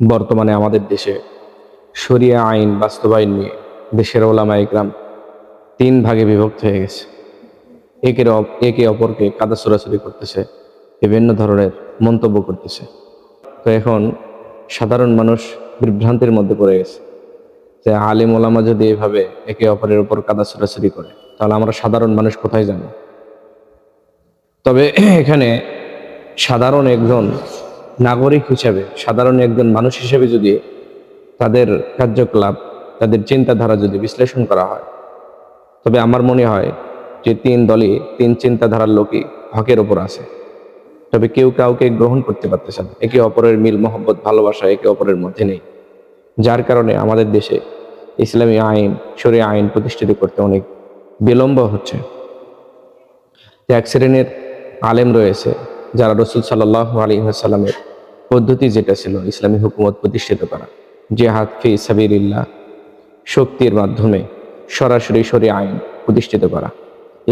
বর্তমানে আমাদের দেশে শরিয়া আইন বাস্তবায়ন নিয়ে দেশের ওলামা ইকরাম তিন ভাগে বিভক্ত হয়ে গেছে। একের একে অপরকে কাদা ছোড়াছুরি করতেছে, বিভিন্ন ধরনের মন্তব্য করতেছে। তো এখন সাধারণ মানুষ বিভ্রান্তির মধ্যে পড়ে গেছে যে আলিম ওলামা যদি এভাবে একে অপরের উপর কাদা ছোড়াছুরি করে, তাহলে আমরা সাধারণ মানুষ কোথায় যাব তবে এখানে সাধারণ একজন নাগরিক হিসেবে, সাধারণ একজন মানুষ হিসেবে যদি তাদের কার্যকলাপ, তাদের চিন্তাধারা যদি বিশ্লেষণ করা হয়, তবে আমার মনে হয় যে তিন দলই তিন চিন্তাধারার লোকই হকের ওপর আছে। তবে কেউ কাউকে গ্রহণ করতে পারতেছে না। একে অপরের মিল, মোহব্বত, ভালোবাসা একে অপরের মধ্যে নেই। যার কারণে আমাদের দেশে ইসলামী আইন, শরীয় আইন প্রতিষ্ঠিত করতে অনেক বিলম্ব হচ্ছে। এক শ্রেণির আলেম রয়েছে, যারা রসুল সাল্লাহ আলী সাল্লামের পদ্ধতি যেটা ছিল ইসলামী হুকুমত প্রতিষ্ঠিত করা। জেহাদ ফি সাবিরিল্লাহ শক্তির মাধ্যমে সরাসরি সরি আইন প্রতিষ্ঠিত করা।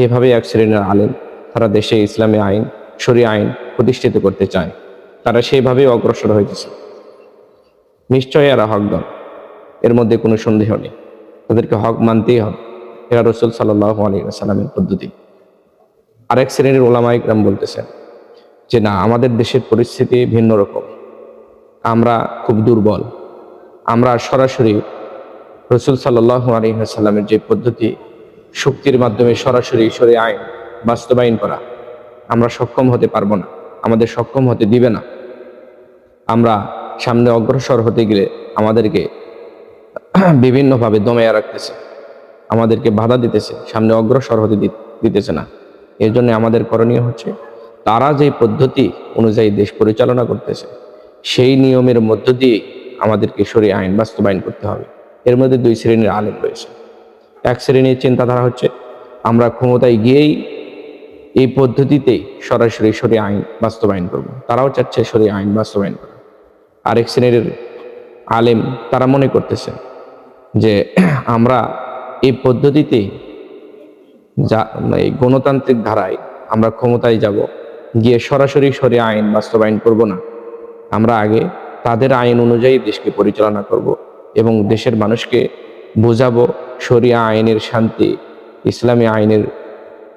এভাবে এক শ্রেণির আলেম তারা দেশে ইসলামী আইন শরী আইন প্রতিষ্ঠিত করতে চায়। তারা সেইভাবেই অগ্রসর হইতেছে। নিশ্চয়ই এরা হক দল, এর মধ্যে কোনো সন্দেহ নেই। তাদেরকে হক মানতেই হবে। এরা রসুল সাল্লাহ আলী সাল্লামের পদ্ধতি। আরেক শ্রেণির ওলামা ইকরাম বলতেছেন যে না, আমাদের দেশের পরিস্থিতি ভিন্ন রকম। আমরা খুব দুর্বল। আমরা সরাসরি রসুল সাল্লাহ আলহিহাসাল্লামের যে পদ্ধতি, শক্তির মাধ্যমে সরাসরি সরে আইন বাস্তবায়ন করা, আমরা সক্ষম হতে পারব না, আমাদের সক্ষম হতে দিবে না। আমরা সামনে অগ্রসর হতে গেলে আমাদেরকে বিভিন্নভাবে দমাইয়া রাখতেছে, আমাদেরকে বাধা দিতেছে, সামনে অগ্রসর হতে দিতেছে না। এর জন্য আমাদের করণীয় হচ্ছে তারা যে পদ্ধতি অনুযায়ী দেশ পরিচালনা করতেছে, সেই নিয়মের মধ্য দিয়ে আমাদেরকে সরিয়ে আইন বাস্তবায়ন করতে হবে। এর মধ্যে দুই শ্রেণির আলেম রয়েছে। এক শ্রেণির চিন্তাধারা হচ্ছে, আমরা ক্ষমতায় গিয়েই এই পদ্ধতিতেই সরাসরি সরিয়ে আইন বাস্তবায়ন করব। তারাও চাচ্ছে সরিয়ে আইন বাস্তবায়ন করা। আরেক শ্রেণির আলেম তারা মনে করতেছে যে আমরা এই পদ্ধতিতে যা গণতান্ত্রিক ধারায় আমরা ক্ষমতায় যাব। গিয়ে সরাসরি সরে আইন বাস্তবায়ন করব না। আমরা আগে তাদের আইন অনুযায়ী দেশকে পরিচালনা করব এবং দেশের মানুষকে বোঝাবো শরিয়া আইনের শান্তি, ইসলামী আইনের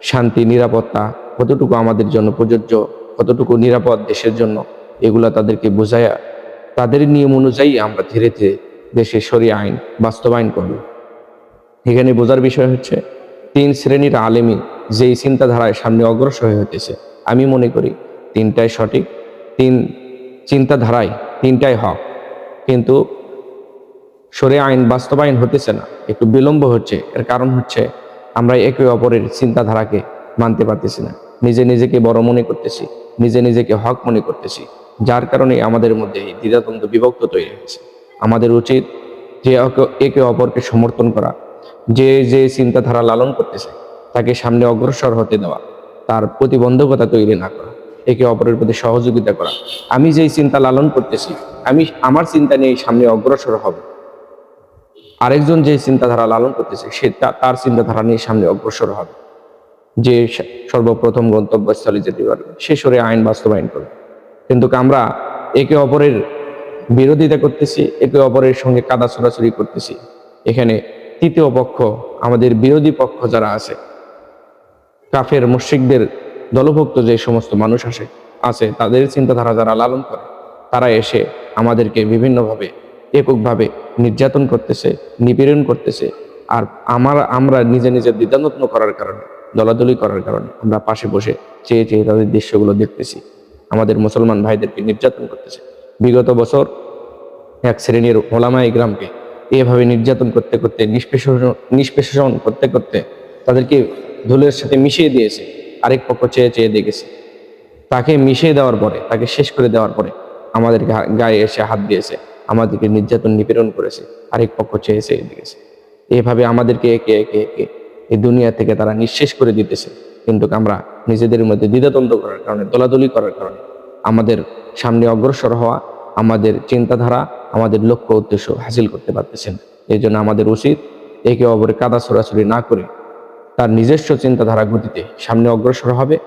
শান্তি, নিরাপত্তা কতটুকু আমাদের জন্য প্রযোজ্য, কতটুকু নিরাপদ দেশের জন্য এগুলা তাদেরকে বোঝায়া তাদের নিয়ম অনুযায়ী আমরা ধীরে ধীরে দেশে শরিয়া আইন বাস্তবায়ন করব। এখানে বোঝার বিষয় হচ্ছে, তিন শ্রেণির আলেমী যেই চিন্তাধারায় সামনে অগ্রসর হয়ে হতেছে আমি মনে করি তিনটাই সঠিক, তিন চিন্তাধারায় তিনটাই হক। কিন্তু সরে আইন বাস্তবায়ন হতেছে না, একটু বিলম্ব হচ্ছে, এর কারণ হচ্ছে আমরা একে অপরের চিন্তাধারাকে মানতে পারতেছি না। নিজে নিজেকে বড় মনে করতেছি, নিজে নিজেকে হক মনে করতেছি, যার কারণে আমাদের মধ্যে এই দ্বিধাদ্বন্দ্ব বিভক্ত তৈরি হয়েছে। আমাদের উচিত যে একে অপরকে সমর্থন করা, যে যে চিন্তাধারা লালন করতেছে, তাকে সামনে অগ্রসর হতে দেওয়া। তার প্রতিবন্ধকতা তৈরি না করা, একে অপরের প্রতি সহযোগিতা করা। আমি যেই চিন্তা লালন করতেছি, আমি আমার চিন্তা নিয়ে সামনে অগ্রসর হব। আরেকজন যে চিন্তাধারা লালন করতেছে, সে তার চিন্তাধারা নিয়ে সামনে অগ্রসর হবে। যে সর্বপ্রথম গন্তব্যস্থলে যেতে পারবে, সে সরে আইন বাস্তবায়ন করবে। কিন্তু আমরা একে অপরের বিরোধিতা করতেছি, একে অপরের সঙ্গে কাদা ছোড়াছুরি করতেছি। এখানে তৃতীয় পক্ষ, আমাদের বিরোধী পক্ষ যারা আছে কাফের মুশ্রিকদের দলভুক্ত যে সমস্ত মানুষ আসে, আছে, তাদের চিন্তাধারা যারা লালন করে, তারা এসে আমাদেরকে বিভিন্নভাবে, এককভাবে নির্যাতন করতেছে, নিপীড়ন করতেছে। আর আমার, আমরা নিজে নিজে দ্বিধানত্ন করার কারণে, দলাদলি করার কারণে আমরা পাশে বসে চেয়ে চেয়ে তাদের দৃশ্যগুলো দেখতেছি। আমাদের মুসলমান ভাইদেরকে নির্যাতন করতেছে। বিগত বছর এক শ্রেণির ওলামা গ্রামকে এভাবে নির্যাতন করতে করতে, নিষ্পেষণ নিষ্পেষণ করতে করতে তাদেরকে ধুলের সাথে মিশিয়ে দিয়েছে, আরেক পক্ষ চেয়ে চেয়ে দেখেছে। তাকে মিশিয়ে দেওয়ার পরে, তাকে শেষ করে দেওয়ার পরে আমাদের গায়ে এসে হাত দিয়েছে, আমাদেরকে নির্যাতন নিপীড়ন করেছে, আরেক পক্ষ চেয়ে চেয়ে দেখেছে। এভাবে আমাদেরকে একে একে একে এই দুনিয়া থেকে তারা নিঃশেষ করে দিতেছে। কিন্তু আমরা নিজেদের মধ্যে দ্বিধাদ্বন্দ্ব করার কারণে, দলাদলি করার কারণে আমাদের সামনে অগ্রসর হওয়া, আমাদের চিন্তাধারা, আমাদের লক্ষ্য উদ্দেশ্য হাসিল করতে পারতেছেন এই জন্য আমাদের উচিত একে অপরে কাদা ছড়াছড়ি না করে তার নিজস্ব চিন্তাধারা গতিতে সামনে অগ্রসর হবে।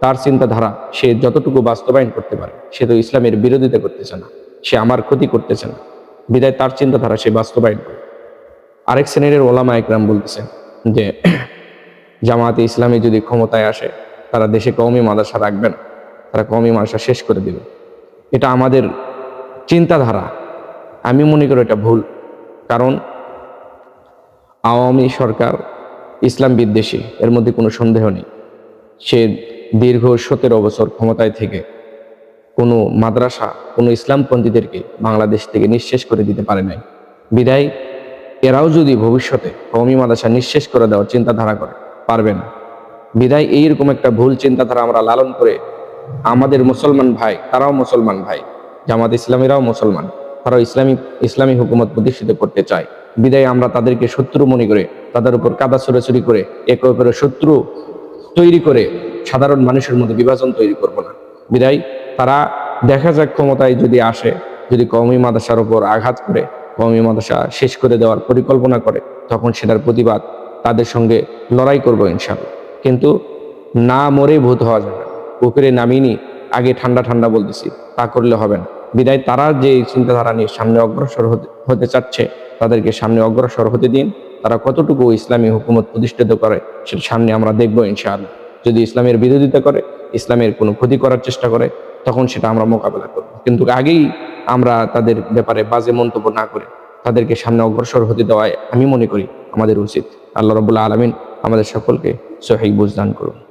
তার চিন্তাধারা সে যতটুকু বাস্তবায়ন করতে পারে, সে তো ইসলামের বিরোধিতা করতেছে না, সে আমার ক্ষতি করতেছে না। বিদায় তার চিন্তাধারা সে বাস্তবায়ন করে। আরেক শ্রেণির ওলামা একরাম বলতেছেন যে জামাতে ইসলামী যদি ক্ষমতায় আসে, তারা দেশে কওমি মাদ্রাসা রাখবে না, তারা কওমি মাদ্রাসা শেষ করে দিবে। এটা আমাদের চিন্তাধারা। আমি মনে করি এটা ভুল। কারণ আওয়ামী সরকার ইসলাম বিদ্বেষী, এর মধ্যে কোনো সন্দেহ নেই। সে দীর্ঘ সতেরো বছর ক্ষমতায় থেকে কোনো মাদ্রাসা, কোনো ইসলামপন্থীদেরকে বাংলাদেশ থেকে নিঃশেষ করে দিতে পারে নাই। বিদায়, এরাও যদি ভবিষ্যতে কওমি মাদ্রাসা নিঃশেষ করে দেওয়ার চিন্তাধারা করে, পারবে না। বিদায়, এইরকম একটা ভুল চিন্তাধারা আমরা লালন করে আমাদের মুসলমান ভাই, তারাও মুসলমান ভাই, জামাত ইসলামীরাও মুসলমান, তারাও ইসলামী ইসলামী হুকুমত প্রতিষ্ঠিত করতে চায়। বিদায় আমরা তাদেরকে শত্রু মনে করে, তাদের উপর কাদা ছড়াছড়ি করে, একে অপরের শত্রু তৈরি করে সাধারণ মানুষের মধ্যে বিভাজন তৈরি করব না। বিদায়, তারা দেখা যাক ক্ষমতায় যদি আসে, যদি কওমি মাদ্রাসার উপর আঘাত করে, কওমি মাদ্রাসা শেষ করে দেওয়ার পরিকল্পনা করে, তখন সেটার প্রতিবাদ তাদের সঙ্গে লড়াই করব ইনশাল্লাহ কিন্তু না মরে ভূত হওয়া যাবে না। পুকুরে নামিনি, আগে ঠান্ডা ঠান্ডা বলতেছি, তা করলে হবে না। বিদায় তারা যে চিন্তাধারা নিয়ে সামনে অগ্রসর হতে চাচ্ছে, তাদেরকে সামনে অগ্রসর হতে দিন। তারা কতটুকু ইসলামী হুকুমত প্রতিষ্ঠিত করে, সেটা সামনে আমরা দেখব ইনশাআল্লাহ। যদি ইসলামের বিরোধিতা করে, ইসলামের কোনো ক্ষতি করার চেষ্টা করে, তখন সেটা আমরা মোকাবেলা করব। কিন্তু আগেই আমরা তাদের ব্যাপারে বাজে মন্তব্য না করে, তাদেরকে সামনে অগ্রসর হতে দেওয়ায় আমি মনে করি আমাদের উচিত। আল্লাহ রবুল্লা আলমিন আমাদের সকলকে সহি বুঝদান করুন।